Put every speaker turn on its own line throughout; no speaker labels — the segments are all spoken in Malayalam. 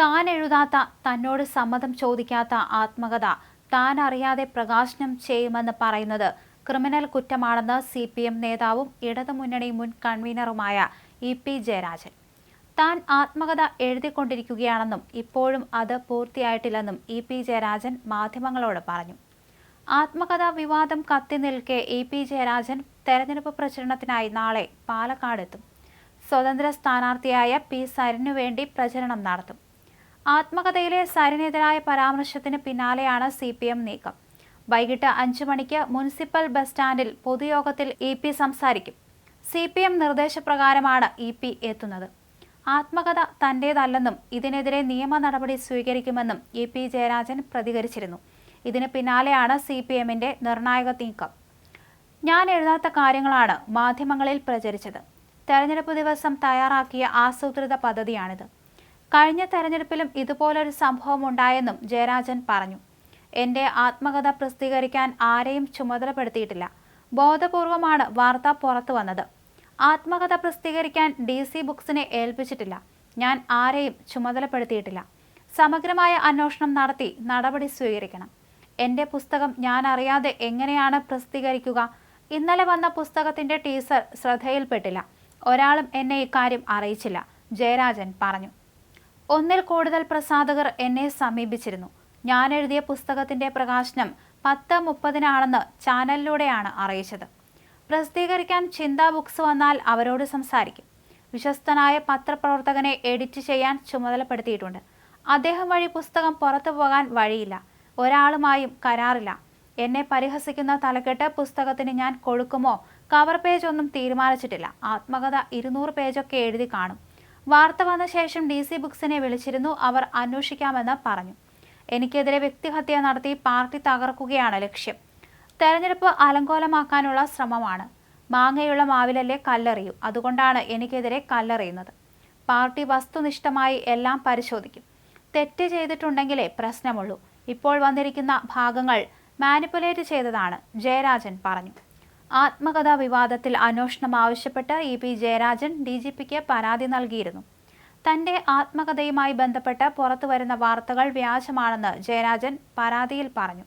താൻ എഴുതാത്ത തന്നോട് സമ്മതം ചോദിക്കാത്ത ആത്മകഥ താൻ അറിയാതെ പ്രകാശനം ചെയ്യുമെന്ന് പറയുന്നത് ക്രിമിനൽ കുറ്റമാണെന്ന് സി പി എം നേതാവും ഇടതുമുന്നണി മുൻ കൺവീനറുമായ ഇ പി ജയരാജൻ. താൻ ആത്മകഥ എഴുതിക്കൊണ്ടിരിക്കുകയാണെന്നും ഇപ്പോഴും അത് പൂർത്തിയായിട്ടില്ലെന്നും ഇ പി ജയരാജൻ മാധ്യമങ്ങളോട് പറഞ്ഞു. ആത്മകഥാ വിവാദം കത്തി നിൽക്കെ ഇ പി ജയരാജൻ തെരഞ്ഞെടുപ്പ് പ്രചരണത്തിനായി നാളെ പാലക്കാടെത്തും. സ്വതന്ത്ര സ്ഥാനാർത്ഥിയായ പി സരിനു വേണ്ടി പ്രചരണം നടത്തും. ആത്മകഥയിലെ സരിനെതിരായ പരാമർശത്തിന് പിന്നാലെയാണ് സി പി എം നീക്കം. വൈകിട്ട് അഞ്ചു മണിക്ക് മുനിസിപ്പൽ ബസ് സ്റ്റാൻഡിൽ പൊതുയോഗത്തിൽ ഇ പി സംസാരിക്കും. സി പി എം നിർദ്ദേശപ്രകാരമാണ് ഇ പി എത്തുന്നത്. ആത്മകഥ തന്റേതല്ലെന്നും ഇതിനെതിരെ നിയമ നടപടി സ്വീകരിക്കുമെന്നും ഇ പി ജയരാജൻ പ്രതികരിച്ചിരുന്നു. ഇതിന് പിന്നാലെയാണ് സി പി എമ്മിന്റെ നിർണായക നീക്കം. ഞാൻ എഴുതാത്ത കാര്യങ്ങളാണ് മാധ്യമങ്ങളിൽ പ്രചരിച്ചത്. തെരഞ്ഞെടുപ്പ് ദിവസം തയ്യാറാക്കിയ ആസൂത്രിത പദ്ധതിയാണിത്. കഴിഞ്ഞ തെരഞ്ഞെടുപ്പിലും ഇതുപോലൊരു സംഭവം ഉണ്ടായെന്നും ജയരാജൻ പറഞ്ഞു. എന്റെ ആത്മകഥ പ്രസിദ്ധീകരിക്കാൻ ആരെയും ചുമതലപ്പെടുത്തിയിട്ടില്ല. ബോധപൂർവമാണ് വാർത്ത പുറത്തു വന്നത്. ആത്മകഥ പ്രസിദ്ധീകരിക്കാൻ ഡി സി ബുക്സിനെ ഏൽപ്പിച്ചിട്ടില്ല. ഞാൻ ആരെയും ചുമതലപ്പെടുത്തിയിട്ടില്ല. സമഗ്രമായ അന്വേഷണം നടത്തി നടപടി സ്വീകരിക്കണം. എന്റെ പുസ്തകം ഞാൻ അറിയാതെ എങ്ങനെയാണ് പ്രസിദ്ധീകരിക്കുക? ഇന്നലെ വന്ന പുസ്തകത്തിന്റെ ടീസർ ശ്രദ്ധയിൽപ്പെട്ടില്ല. ഒരാളും എന്നെ ഇക്കാര്യം അറിയിച്ചില്ല ജയരാജൻ പറഞ്ഞു. ഒന്നിൽ കൂടുതൽ പ്രസാധകർ എന്നെ സമീപിച്ചിരുന്നു. ഞാൻ എഴുതിയ പുസ്തകത്തിന്റെ പ്രകാശനം പത്ത് മുപ്പതിനാണെന്ന് ചാനലിലൂടെയാണ് അറിയിച്ചത്. പ്രസിദ്ധീകരിക്കാൻ ചിന്താ ബുക്സ് വന്നാൽ അവരോട് സംസാരിക്കും. വിശ്വസ്തനായ പത്രപ്രവർത്തകനെ എഡിറ്റ് ചെയ്യാൻ ചുമതലപ്പെടുത്തിയിട്ടുണ്ട്. അദ്ദേഹം വഴി പുസ്തകം പുറത്തു പോകാൻ വഴിയില്ല. ഒരാളുമായും കരാറില്ല. എന്നെ പരിഹസിക്കുന്ന തലക്കെട്ട് പുസ്തകത്തിന് ഞാൻ കൊടുക്കുമോ? കവർ പേജ് ഒന്നും തീരുമാനിച്ചിട്ടില്ല. ആത്മകഥ ഇരുന്നൂറ് പേജൊക്കെ എഴുതി കാണും. വാർത്ത വന്ന ശേഷം ഡി സി ബുക്സിനെ വിളിച്ചിരുന്നു. അവർ അന്വേഷിക്കാമെന്ന് പറഞ്ഞു. എനിക്കെതിരെ വ്യക്തിഹത്യ നടത്തി പാർട്ടി തകർക്കുകയാണ് ലക്ഷ്യം. തെരഞ്ഞെടുപ്പ് അലങ്കോലമാക്കാനുള്ള ശ്രമമാണ്. മാങ്ങയുള്ള മാവിലല്ലേ കല്ലെറിയൂ. അതുകൊണ്ടാണ് എനിക്കെതിരെ കല്ലെറിയുന്നത്. പാർട്ടി വസ്തുനിഷ്ഠമായി എല്ലാം പരിശോധിക്കും. തെറ്റ് ചെയ്തിട്ടുണ്ടെങ്കിലേ പ്രശ്നമുള്ളൂ. ഇപ്പോൾ വന്നിരിക്കുന്ന ഭാഗങ്ങൾ മാനിപ്പുലേറ്റ് ചെയ്തതാണ്. ജയരാജൻ പറഞ്ഞു. ആത്മകഥാ വിവാദത്തിൽ അന്വേഷണം ആവശ്യപ്പെട്ട് E P Jayarajan D G പിക്ക് പരാതി നൽകിയിരുന്നു. തന്റെ ആത്മകഥയുമായി ബന്ധപ്പെട്ട് പുറത്തുവരുന്ന വാർത്തകൾ വ്യാജമാണെന്ന് ജയരാജൻ പരാതിയിൽ പറഞ്ഞു.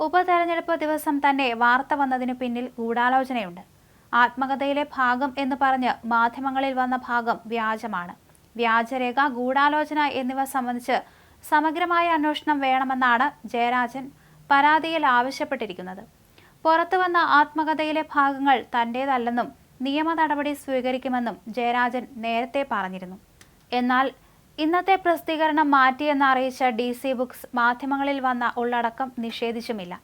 ഉപതെരഞ്ഞെടുപ്പ് ദിവസം തന്നെ വാർത്ത വന്നതിനു പിന്നിൽ ഗൂഢാലോചനയുണ്ട്. ആത്മകഥയിലെ ഭാഗം എന്ന് പറഞ്ഞ് മാധ്യമങ്ങളിൽ വന്ന ഭാഗം വ്യാജമാണ്. വ്യാജരേഖ ഗൂഢാലോചന എന്നിവ സംബന്ധിച്ച് സമഗ്രമായ അന്വേഷണം വേണമെന്നാണ് ജയരാജൻ പരാതിയിൽ ആവശ്യപ്പെട്ടിരിക്കുന്നത്. പുറത്തു വന്ന ആത്മകഥയിലെ ഭാഗങ്ങൾ തന്റേതല്ലെന്നും നിയമ നടപടി സ്വീകരിക്കുമെന്നും ജയരാജൻ നേരത്തെ പറഞ്ഞിരുന്നു. എന്നാൽ ഇന്നത്തെ പ്രസിദ്ധീകരണം മാറ്റിയെന്ന് അറിയിച്ച ഡി സി ബുക്സ് മാധ്യമങ്ങളിൽ വന്ന ഉള്ളടക്കം നിഷേധിച്ചുമില്ല.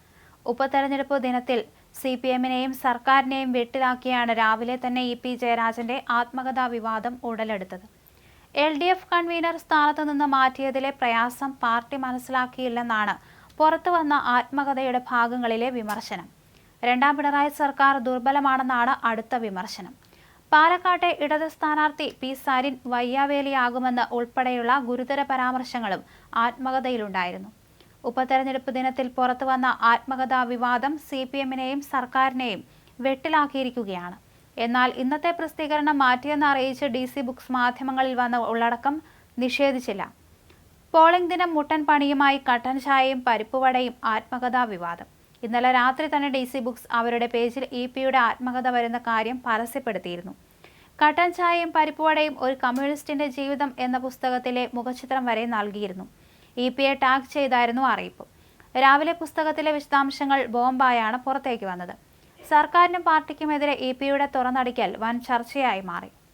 ഉപതെരഞ്ഞെടുപ്പ് ദിനത്തിൽ സി പി എമ്മിനെയും സർക്കാരിനെയും വെട്ടിലാക്കിയാണ് രാവിലെ തന്നെ ഇ പി ജയരാജന്റെ ആത്മകഥാ വിവാദം ഉടലെടുത്തത്. എൽ ഡി എഫ് കൺവീനർ സ്ഥാനത്തു നിന്ന് മാറ്റിയതിലെ പ്രയാസം പാർട്ടി മനസ്സിലാക്കിയില്ലെന്നാണ് പുറത്തുവന്ന ആത്മകഥയുടെ ഭാഗങ്ങളിലെ വിമർശനം. രണ്ടാം പിണറായി സർക്കാർ ദുർബലമാണെന്നാണ് അടുത്ത വിമർശനം. പാലക്കാട്ടെ ഇടത് സ്ഥാനാർത്ഥി പി സാരിൻ വയ്യാവേലിയാകുമെന്ന് ഉൾപ്പെടെയുള്ള ഗുരുതര പരാമർശങ്ങളും ആത്മകഥയിലുണ്ടായിരുന്നു. ഉപതെരഞ്ഞെടുപ്പ് ദിനത്തിൽ പുറത്തുവന്ന ആത്മകഥാ വിവാദം സി പി എമ്മിനെയും സർക്കാരിനെയും വെട്ടിലാക്കിയിരിക്കുകയാണ്. എന്നാൽ ഇന്നത്തെ പ്രസിദ്ധീകരണം മാറ്റിയെന്ന് അറിയിച്ച് ഡി സി ബുക്സ് മാധ്യമങ്ങളിൽ വന്ന ഉള്ളടക്കം നിഷേധിച്ചില്ല. പോളിംഗ് ദിനം മുട്ടൻ പണിയുമായി കട്ടൻ ചായയും പരിപ്പുവടയും ആത്മകഥാ വിവാദം. ഇന്നലെ രാത്രി തന്നെ ഡി സി ബുക്സ് അവരുടെ പേജിൽ ഇ പിയുടെ ആത്മകഥ വരുന്ന കാര്യം പരസ്യപ്പെടുത്തിയിരുന്നു. കട്ടൻ ചായയും പരിപ്പുവടയും ഒരു കമ്മ്യൂണിസ്റ്റിന്റെ ജീവിതം എന്ന പുസ്തകത്തിലെ മുഖചിത്രം വരെ നൽകിയിരുന്നു. ഇ പിയെ ടാഗ് ചെയ്തായിരുന്നു അറിയിപ്പ്. രാവിലെ പുസ്തകത്തിലെ വിശദാംശങ്ങൾ ബോംബായാണ് പുറത്തേക്ക് വന്നത്. സർക്കാരിനും പാർട്ടിക്കുമെതിരെ ഇ പിയുടെ തുറന്നടിക്കൽ വൻ ചർച്ചയായി മാറി.